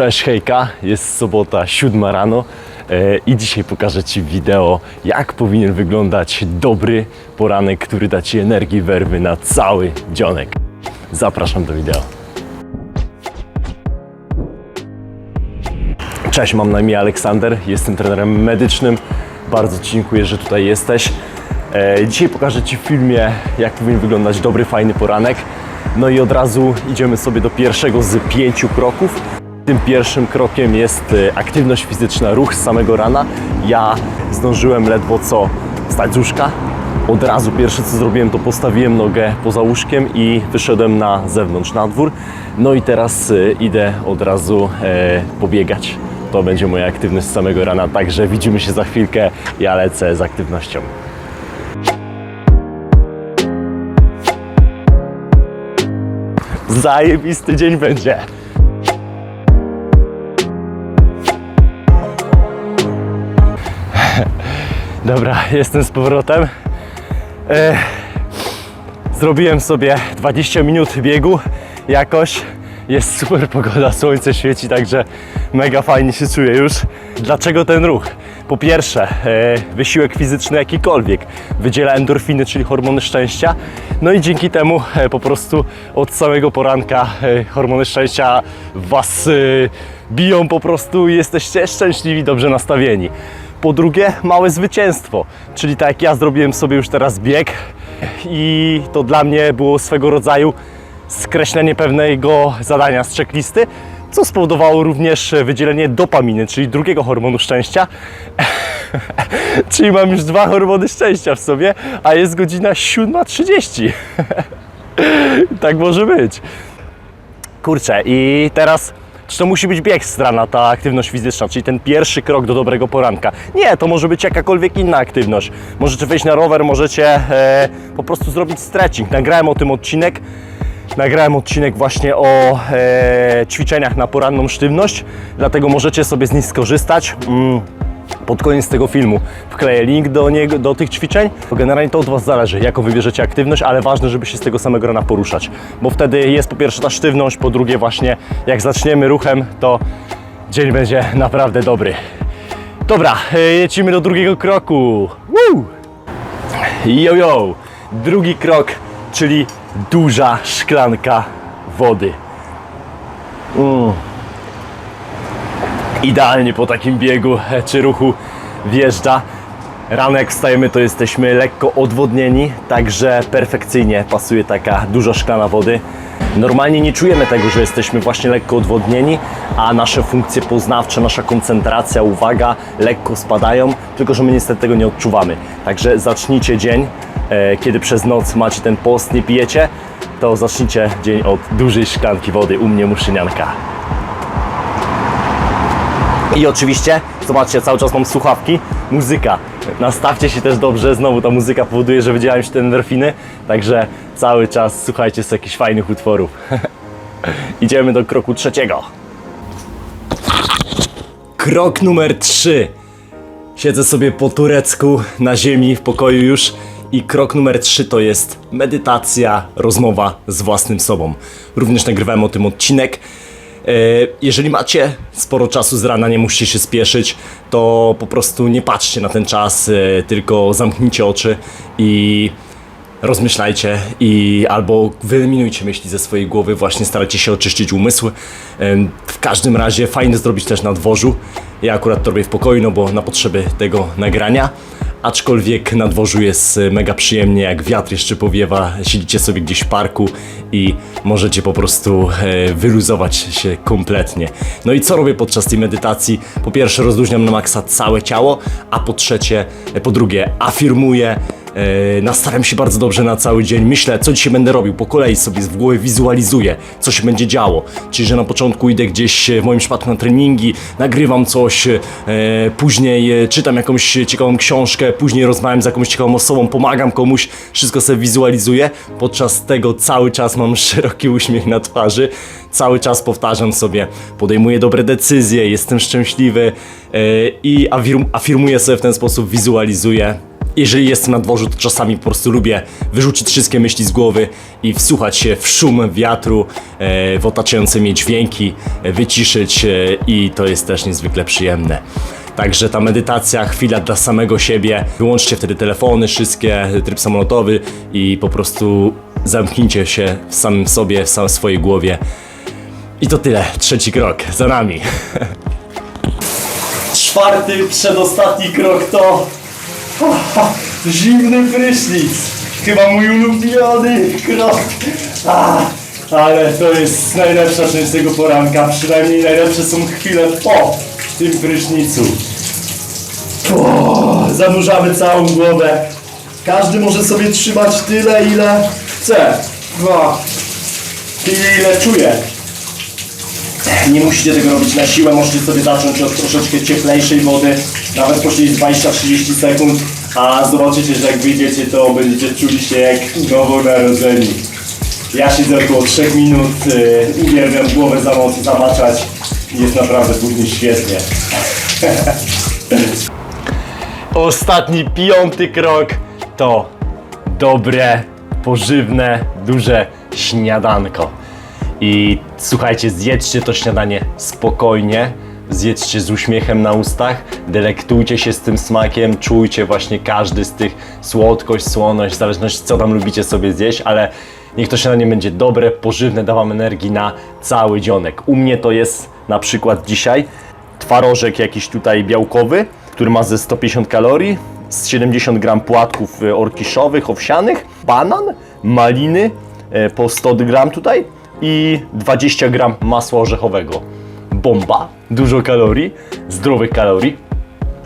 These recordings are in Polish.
Cześć hejka, jest sobota, siódma rano e, i dzisiaj pokażę Ci wideo, jak powinien wyglądać dobry poranek, który da Ci energii, werwy na cały dzionek. Zapraszam do wideo. Cześć, mam na imię Aleksander, jestem trenerem medycznym. Bardzo Ci dziękuję, że tutaj jesteś. E, dzisiaj pokażę Ci w filmie, jak powinien wyglądać dobry, fajny poranek. No i od razu idziemy sobie do pierwszego z pięciu kroków. Tym pierwszym krokiem jest e, aktywność fizyczna, ruch z samego rana. Ja zdążyłem ledwo co wstać z łóżka. Od razu pierwsze co zrobiłem to postawiłem nogę poza łóżkiem i wyszedłem na zewnątrz, na dwór. No i teraz e, idę od razu e, pobiegać. To będzie moja aktywność z samego rana, także widzimy się za chwilkę. Ja lecę z aktywnością. Zajebisty dzień będzie. Dobra, jestem z powrotem. E, zrobiłem sobie 20 minut biegu jakoś. Jest super pogoda, słońce świeci, także mega fajnie się czuję już. Dlaczego ten ruch? Po pierwsze, e, wysiłek fizyczny jakikolwiek wydziela endorfiny, czyli hormony szczęścia. No i dzięki temu e, po prostu od samego poranka hormony szczęścia Was biją po prostu i jesteście szczęśliwi, dobrze nastawieni. Po drugie, małe zwycięstwo, czyli tak jak ja zrobiłem sobie już teraz bieg i to dla mnie było swego rodzaju skreślenie pewnego zadania z checklisty, co spowodowało również wydzielenie dopaminy, czyli drugiego hormonu szczęścia. czyli mam już dwa hormony szczęścia w sobie, a jest godzina 7.30. tak może być. Kurczę, i teraz czy to musi być bieg z rana, ta aktywność fizyczna, czyli ten pierwszy krok do dobrego poranka? Nie, to może być jakakolwiek inna aktywność. Możecie wejść na rower, możecie e, po prostu zrobić stretching. Nagrałem o tym odcinek. Nagrałem odcinek właśnie o e, ćwiczeniach na poranną sztywność, dlatego możecie sobie z nich skorzystać. Mm. Pod koniec tego filmu wkleję link do, niego, do tych ćwiczeń. Generalnie to od Was zależy, jaką wybierzecie aktywność, ale ważne, żeby się z tego samego rana poruszać. Bo wtedy jest po pierwsze ta sztywność, po drugie właśnie jak zaczniemy ruchem, to dzień będzie naprawdę dobry. Dobra, e, lecimy do drugiego kroku. Woo! Yo, yo! Drugi krok, czyli duża szklanka wody. Mm. Idealnie po takim biegu e, czy ruchu wjeżdża. Rano jak wstajemy, to jesteśmy lekko odwodnieni, także perfekcyjnie pasuje taka duża szklana wody. Normalnie nie czujemy tego, że jesteśmy właśnie lekko odwodnieni, a nasze funkcje poznawcze, nasza koncentracja, uwaga lekko spadają, tylko że my niestety tego nie odczuwamy. Także zacznijcie dzień, e, kiedy przez noc macie ten post, nie pijecie, to zacznijcie dzień od dużej szklanki wody, u mnie muszynianka. I oczywiście, zobaczcie, cały czas mam słuchawki, muzyka. Nastawcie się też dobrze, znowu ta muzyka powoduje, że wydzielają się te endorfiny, także cały czas słuchajcie z jakichś fajnych utworów. Idziemy do kroku trzeciego. Krok numer trzy. Siedzę sobie po turecku na ziemi w pokoju już i krok numer trzy to jest medytacja, rozmowa z własnym sobą. Również nagrywałem o tym odcinek. E, Jeżeli macie sporo czasu z rana, nie musicie się spieszyć, to po prostu nie patrzcie na ten czas, e, tylko zamknijcie oczy i rozmyślajcie i albo wyeliminujcie myśli ze swojej głowy, właśnie starajcie się oczyścić umysł. Em, W każdym razie fajnie zrobić też na dworzu. Ja akurat to robię w pokoju, no bo na potrzeby tego nagrania. Aczkolwiek na dworzu jest e, mega przyjemnie, jak wiatr jeszcze powiewa, siedzicie sobie gdzieś w parku i możecie po prostu e, wyluzować się kompletnie. No i co robię podczas tej medytacji? Po pierwsze rozluźniam na maksa całe ciało, a po trzecie, e, po drugie afirmuję, e, nastawiam się bardzo dobrze na cały dzień, myślę co dzisiaj będę robił, po kolei sobie w głowie wizualizuję, co się będzie działo. Czyli, że na początku idę gdzieś, e, w moim przypadku na treningi, nagrywam coś, e, później czytam jakąś ciekawą książkę, później rozmawiam z jakąś ciekawą osobą, pomagam komuś, wszystko sobie wizualizuję. Podczas tego cały czas mam szeroki uśmiech na twarzy, cały czas powtarzam sobie, podejmuję dobre decyzje, jestem szczęśliwy e, i afirm, afirmuję sobie w ten sposób, wizualizuję Jeżeli jestem na dworzu, to czasami po prostu lubię wyrzucić wszystkie myśli z głowy i wsłuchać się w szum wiatru, e, w otaczające mnie dźwięki, e, wyciszyć e, i to jest też niezwykle przyjemne. Także ta medytacja, chwila dla samego siebie. Wyłączcie wtedy telefony, wszystkie, tryb samolotowy i po prostu zamknijcie się w samym sobie, w samej swojej głowie. I to tyle. Trzeci krok za nami. Czwarty, przedostatni krok to zimny prysznic. Chyba mój ulubiony krok. A, ale to jest najlepsza część tego poranka. Przynajmniej najlepsze są chwile po tym prysznicu. O, zanurzamy całą głowę. Każdy może sobie trzymać tyle, ile chce. Dwa. Tyle, ile czuje. Nie musicie tego robić na siłę, możecie sobie zacząć od troszeczkę cieplejszej wody, nawet posiedzieć 20-30 sekund, a zobaczycie, że jak wyjdziecie, to będziecie czuli się jak nowonarodzeni. Ja siedzę około 3 minut, yy, uwielbiam głowę za mocno zamaczać i jest naprawdę później świetnie. Ostatni, piąty krok to dobre, pożywne, duże śniadanko. I słuchajcie, zjedzcie to śniadanie spokojnie, zjedzcie z uśmiechem na ustach, delektujcie się z tym smakiem, czujcie właśnie każdy z tych słodkość, słoność, w zależności co tam lubicie sobie zjeść, ale niech to śniadanie będzie dobre, pożywne, da wam energii na cały dzionek. U mnie to jest na przykład dzisiaj twarożek jakiś tutaj białkowy, który ma ze 150 kalorii, z 70 gram płatków e, orkiszowych, owsianych, banan, maliny e, po 100 gram tutaj i 20 gram masła orzechowego. Bomba, dużo kalorii, zdrowych kalorii,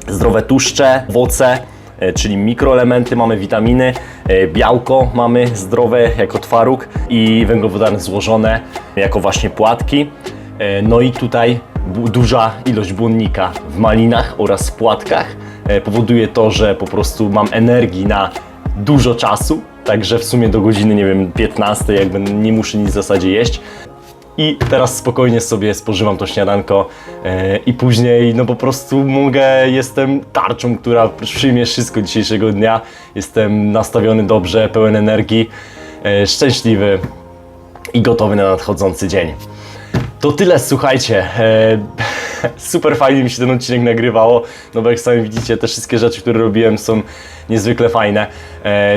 zdrowe tłuszcze, owoce, e, czyli mikroelementy, mamy witaminy, e, białko mamy zdrowe jako twaróg i węglowodany złożone jako właśnie płatki. E, No i tutaj duża ilość błonnika w malinach oraz płatkach powoduje to, że po prostu mam energii na dużo czasu, także w sumie do godziny, nie wiem, 15 jakby nie muszę nic w zasadzie jeść. I teraz spokojnie sobie spożywam to śniadanko e, i później no po prostu mogę, jestem tarczą, która przyjmie wszystko dzisiejszego dnia. Jestem nastawiony dobrze, pełen energii, e, szczęśliwy i gotowy na nadchodzący dzień. To tyle, słuchajcie. E, super fajnie mi się ten odcinek nagrywało, no bo jak sami widzicie, te wszystkie rzeczy, które robiłem są niezwykle fajne.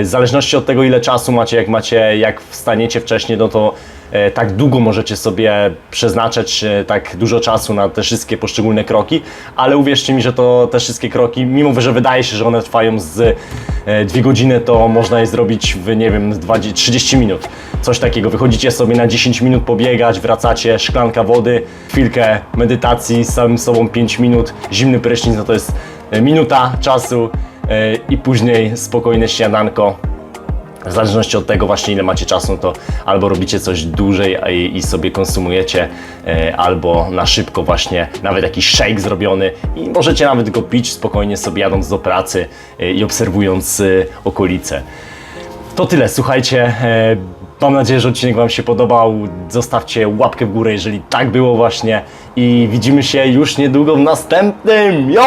W zależności od tego, ile czasu macie, jak macie, jak wstaniecie wcześniej, no to tak długo możecie sobie przeznaczać e, tak dużo czasu na te wszystkie poszczególne kroki, ale uwierzcie mi, że to te wszystkie kroki, mimo że wydaje się, że one trwają z e, dwie godziny, to można je zrobić w, nie wiem, 20, 30 minut. Coś takiego. Wychodzicie sobie na 10 minut pobiegać, wracacie, szklanka wody, chwilkę medytacji z samym sobą 5 minut, zimny prysznic, no to jest e, minuta czasu e, i później spokojne śniadanko. W zależności od tego właśnie ile macie czasu, to albo robicie coś dłużej i, sobie konsumujecie, e, albo na szybko właśnie nawet jakiś shake zrobiony i możecie nawet go pić spokojnie sobie jadąc do pracy e, i obserwując e, okolice. To tyle, słuchajcie. Mam nadzieję, że odcinek Wam się podobał. Zostawcie łapkę w górę, jeżeli tak było właśnie. I widzimy się już niedługo w następnym. Yo!